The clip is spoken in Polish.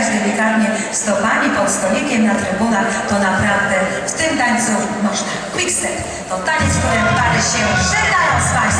przebijać delikatnie stopami pod stolikiem na trybunach, to naprawdę w tym tańcu można. Quickstep to taniec, w którym pary się żegnają z Państwem.